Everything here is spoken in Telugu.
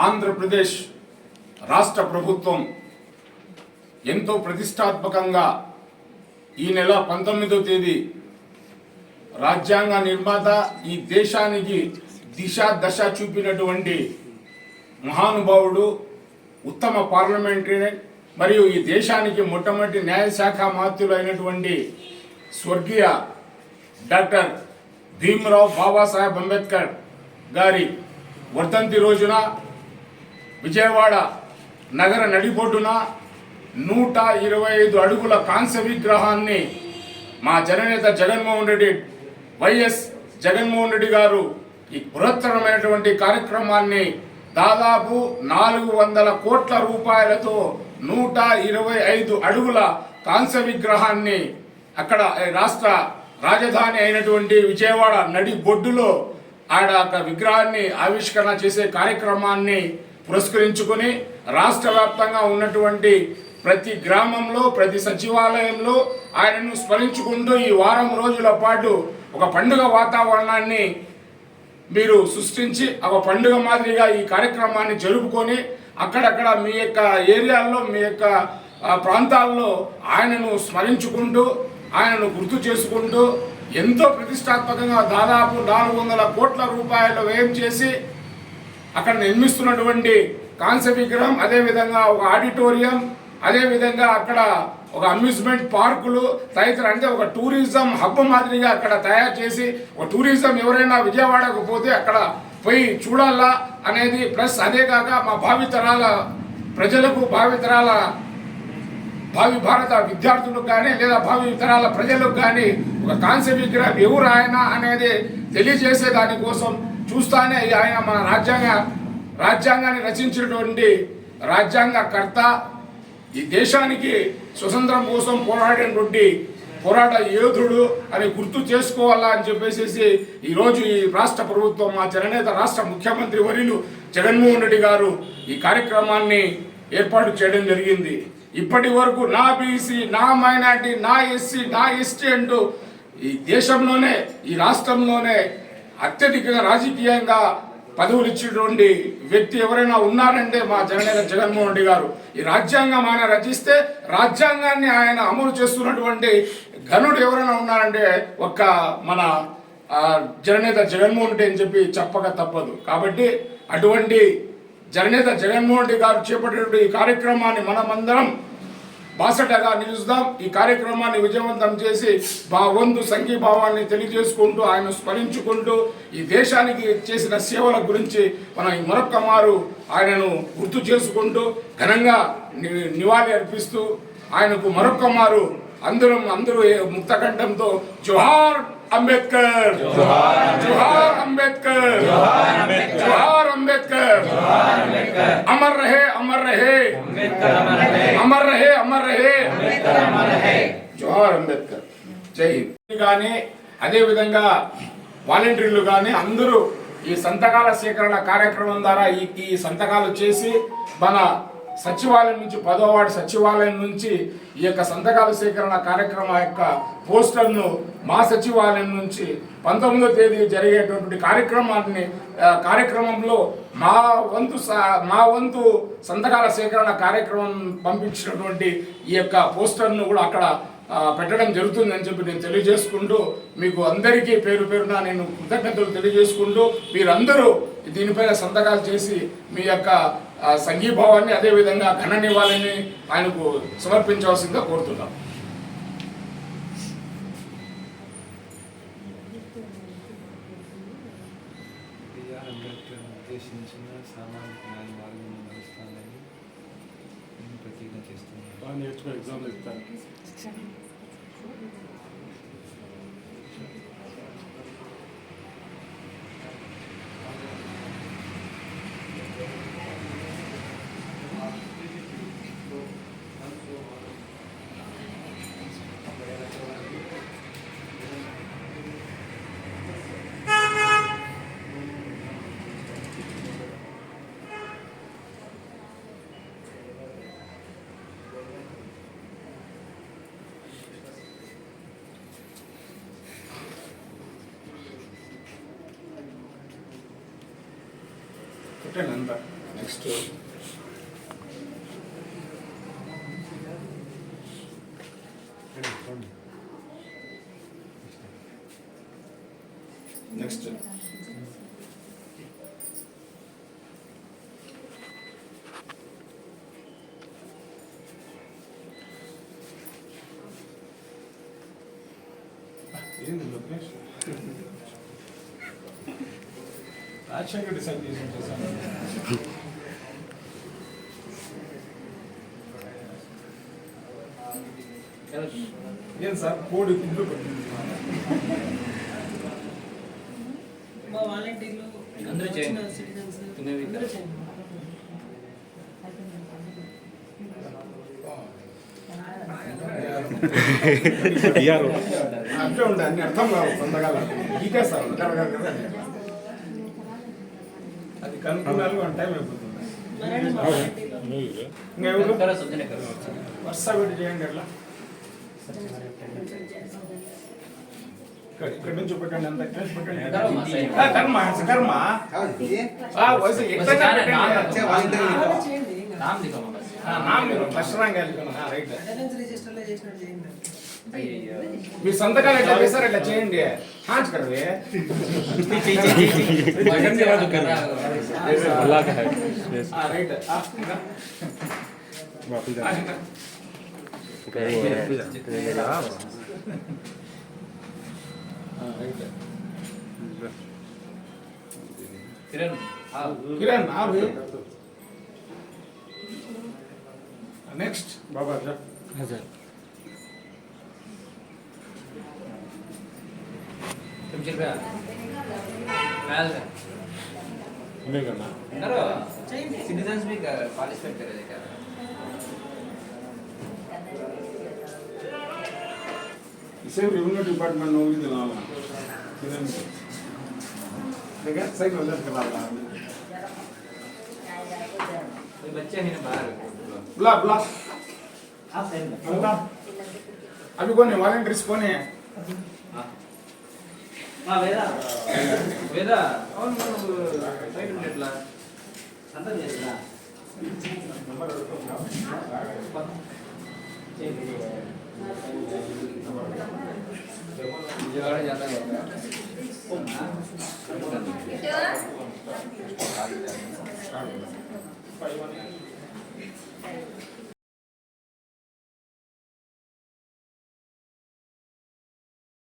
ఆంధ్రప్రదేశ్ రాష్ట్ర ప్రభుత్వం ఎంతో ప్రతిష్టాత్మకంగా ఈ నెల పంతొమ్మిదో తేదీ రాజ్యాంగ నిర్మాత ఈ దేశానికి దిశ దశ చూపినటువంటి మహానుభావుడు ఉత్తమ పార్లమెంటరీన్ మరియు ఈ దేశానికి మొట్టమొదటి న్యాయశాఖ మాత్యులు అయినటువంటి స్వర్గీయ డాక్టర్ భీమరావు బాబాసాహెబ్ అంబేద్కర్ గారి వర్ధంతి రోజున విజయవాడ నగర నడిబొడ్డున నూట ఇరవై ఐదు అడుగుల కాంస్య విగ్రహాన్ని మా జననేత జగన్మోహన్ రెడ్డి వైఎస్ జగన్మోహన్ రెడ్డి గారు ఈ బృహత్తరమైనటువంటి కార్యక్రమాన్ని దాదాపు నాలుగు వందల కోట్ల రూపాయలతో నూట ఇరవై ఐదు అడుగుల కాంస్య విగ్రహాన్ని అక్కడ రాష్ట్ర రాజధాని అయినటువంటి విజయవాడ నడి బొడ్డులో ఆడ విగ్రహాన్ని ఆవిష్కరణ చేసే కార్యక్రమాన్ని పురస్కరించుకొని రాష్ట్ర వ్యాప్తంగా ఉన్నటువంటి ప్రతి గ్రామంలో ప్రతి సచివాలయంలో ఆయనను స్మరించుకుంటూ ఈ వారం రోజుల పాటు ఒక పండుగ వాతావరణాన్ని మీరు సృష్టించి ఒక పండుగ మాదిరిగా ఈ కార్యక్రమాన్ని జరుపుకొని అక్కడక్కడ మీ యొక్క ఏరియాల్లో మీ యొక్క ప్రాంతాల్లో ఆయనను స్మరించుకుంటూ ఆయనను గుర్తు చేసుకుంటూ ఎంతో ప్రతిష్టాత్మకంగా దాదాపు నాలుగు వందల కోట్ల రూపాయలు వ్యయం చేసి అక్కడ నిర్మిస్తున్నటువంటి కాంస్య విగ్రహం అదేవిధంగా ఒక ఆడిటోరియం అదేవిధంగా అక్కడ ఒక అమ్యూజ్మెంట్ పార్కులు తదితర అంటే ఒక టూరిజం హబ్ మాదిరిగా అక్కడ తయారు చేసి ఒక టూరిజం ఎవరైనా విజయవాడకు పోతే అక్కడ పోయి చూడాలా అనేది ప్లస్ అదే కాక మా భావితరాల ప్రజలకు భావితరాల భావి భారత విద్యార్థులకు కానీ లేదా భావి తరాల ప్రజలకు కానీ ఒక కాంస్య విగ్రహం ఎవరు ఆయన అనేది తెలియజేసే దానికోసం చూస్తానే ఆయన మన రాజ్యాంగ రాజ్యాంగాన్ని రచించినటువంటి రాజ్యాంగకర్త ఈ దేశానికి స్వతంత్రం కోసం పోరాడినటువంటి పోరాట యోధుడు అని గుర్తు చేసుకోవాలా అని చెప్పేసి ఈరోజు ఈ రాష్ట్ర ప్రభుత్వం మా జననేత రాష్ట్ర ముఖ్యమంత్రి వర్యులు జగన్మోహన్ రెడ్డి గారు ఈ కార్యక్రమాన్ని ఏర్పాటు చేయడం జరిగింది. ఇప్పటి వరకు నా బీసీ నా మైనార్టీ నా ఎస్సీ నా ఎస్టీ అంటూ ఈ దేశంలోనే ఈ రాష్ట్రంలోనే అత్యధికంగా రాజకీయంగా పదవులు ఇచ్చినటువంటి వ్యక్తి ఎవరైనా ఉన్నారంటే మా జననేత జగన్మోహన్ రెడ్డి గారు. ఈ రాజ్యాంగం ఆయన రచిస్తే రాజ్యాంగాన్ని ఆయన అమలు చేస్తున్నటువంటి ఘనుడు ఎవరైనా ఉన్నారంటే ఒక్క మన జననేత జగన్మోహన్ రెడ్డి అని చెప్పి చెప్పక తప్పదు. కాబట్టి అటువంటి జననేత జగన్మోహన్ రెడ్డి గారు చేపట్టినటువంటి ఈ కార్యక్రమాన్ని మనమందరం బాసటగా నిలుస్తాం ఈ కార్యక్రమాన్ని విజయవంతం చేసి మా వంతు సంఘీభావాన్ని తెలియజేసుకుంటూ ఆయన స్మరించుకుంటూ ఈ దేశానికి చేసిన సేవల గురించి మనం మరొక్క మారు ఆయనను గుర్తు చేసుకుంటూ ఘనంగా ని- నివాళి అర్పిస్తూ ఆయనకు మరొక్క మారు అందరం అందరూ ముక్తకంఠంతో జోహార్ అంబేద్కర్ జోహార్ అంబేద్కర్ జోహార్ అంబేద్కర్ అమర్ రహే అమర్ రహే అమర్ రహే అమర్ రహే జోహార్ అంబేద్కర్ జై హింద్ కానీ అదే విధంగా వాలంటీర్లు కానీ అందరూ ఈ సంతకాల సేకరణ కార్యక్రమం ద్వారా ఈ ఈ సంతకాలు చేసి మన సచివాలయం నుంచి పదో వార్డు సచివాలయం నుంచి ఈ యొక్క సంతకాల సేకరణ కార్యక్రమం యొక్క పోస్టర్ను మా సచివాలయం నుంచి పంతొమ్మిదో తేదీ జరిగేటటువంటి కార్యక్రమాన్ని కార్యక్రమంలో మా వంతు స- మా వంతు సంతకాల సేకరణ కార్యక్రమం పంపించినటువంటి ఈ యొక్క పోస్టర్ను కూడా అక్కడ పెట్టడం జరుగుతుందని చెప్పి నేను తెలియజేసుకుంటూ మీకు అందరికీ పేరు పేరున నేను కృతజ్ఞతలు తెలియజేసుకుంటూ మీరందరూ దీనిపైన సంతకాలు చేసి మీ యొక్క సంఘీభావాన్ని అదేవిధంగా ఘన నివాళిని ఆయనకు సమర్పించవలసిందిగా కోరుతున్నాం. బిఆర్ అంబేద్కర్ ఉద్దేశించిన సామాజిక న్యాయ మార్గంలో నడుస్తానని నేను ప్రతిజ్ఞ చేస్తున్నాను. బాగా నేర్చుకో ఎగ్జామ్లు ఇస్తారు పెట్టండి ನಂದ ನೆಕ್ಸ್ಟು ನೆಕ್ಸ್ಟ್ ಏನು ಲೊಕೇಶನ್ రాజశేఖర్ డిసైడ్ చేసి ఏం సార్? కోడి గుడ్లు మా వాలంటీర్లు అందరూ చేయండి. అందరూ చేయండి. అట్లే ఉండే అన్ని అర్థం కావు సంతకాల గీకేస్తారు ఉంటారు కదా. అది కనుక్కున్నారు అని టైం అయిపోతుంది వరుస పెట్టి చేయండి ఎట్లా ఇక్కడ నుంచి పెట్టండి అంత ఇక్కడ నుంచి పెట్టండి కర్మ, కర్మ వయసు పెట్టండి. నామ్ రైట్ అటెండెన్స్ రిజిస్టర్లో చేసినట్టు చేయండి. అయ్యయ్యో మీ సంతకాలు ఎట్లా వేశారు ఎట్లా చేయండి హాంచ్ కరవే अल्लाह का है yes. ఆ, రైట్ ఆ, ఇంకా. वापस ఆ, जा ఇంకా. ఆ, రైట్ కిరణ్ ఆ, కిరణ్ ఆరు నెక్స్ట్ बाबा जा வச்சிருக்கா மேல మీ కన్నా అందరూ సిటిజన్స్ మీ పార్టిసిపేట్ కరేది కదా ఇసే రెవెన్యూ డిపార్ట్మెంట్ నో ఇది నా సిటిజన్ लेकिन सही नजर करा रहा है ये बच्चे हैं बाहर बुला बुला आप सही अभी कौन है वॉलेंटियर्स कौन है हां వేదా? అవును నువ్వు సైడ్ ఎట్లా? విజయవాడ జాతర Five one.